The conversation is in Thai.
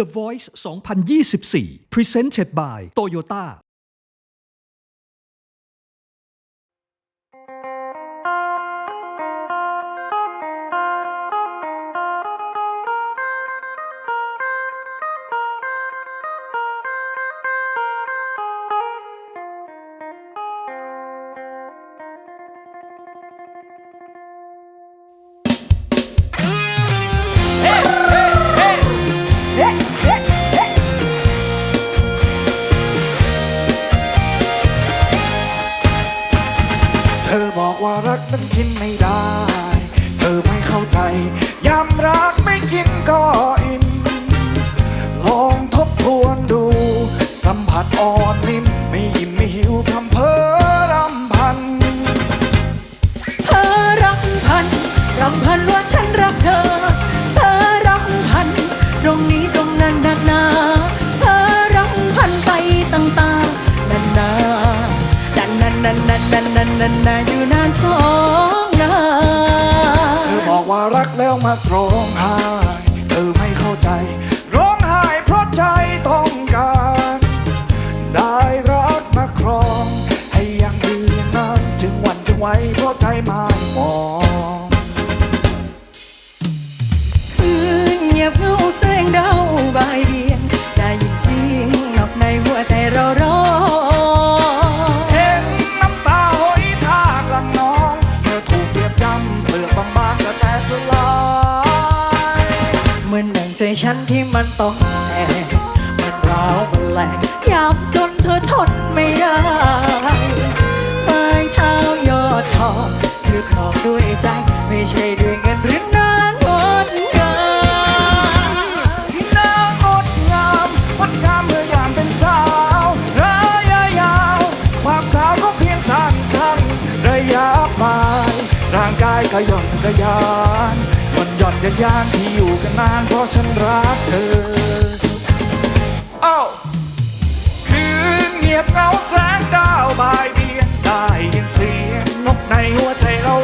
The Voice 2024 Presented by Toyota ธอบอกว่ารักนั้นกินไม่ได้ เธอไม่เข้าใจ ยามรักไม่กินก็อิ่ม ลองทบทวนดู สัมผัสอ่อนนิ่มไม่อิ่มไม่หิวคำเพ้อรำพัน เธอรำพันรำพันว่าฉันรักเธอ นันนันนันนันอยู่นานสองนาเธอบอกว่ารักแล้วมาร้องไห้เธอไม่เข้าใจ ร้องไห้เพราะใจต้องการ ได้รักมาครอง ให้ยังดีอย่างนั้นจึงหวันจึงไหวเพราะใจไม่มองคืนเงียบเหงาแสงดาวบายเบีย ฉันที่มันต้องแตกมันร้าวมันแหลกยากจนเธอทนไม่ได้ปลายเท้ายอดทองคือครองด้วยใจ ไม่ใช่ด้วยเงินหรือนางงดงามนางงดงามงดงามเมื่อยามเป็นสาวระยะยาว ความสาวก็เพียงสั้นสั้นๆระยะปลายร่างกายก็ย่อนก็ยาน ย่อนยันยานที่อยู่กันนานเพราะฉันรักเธอเอ้าคืนเงียบเงาแสงดาวบายเบียนได้ยินเสียงนกในหัวใจเรา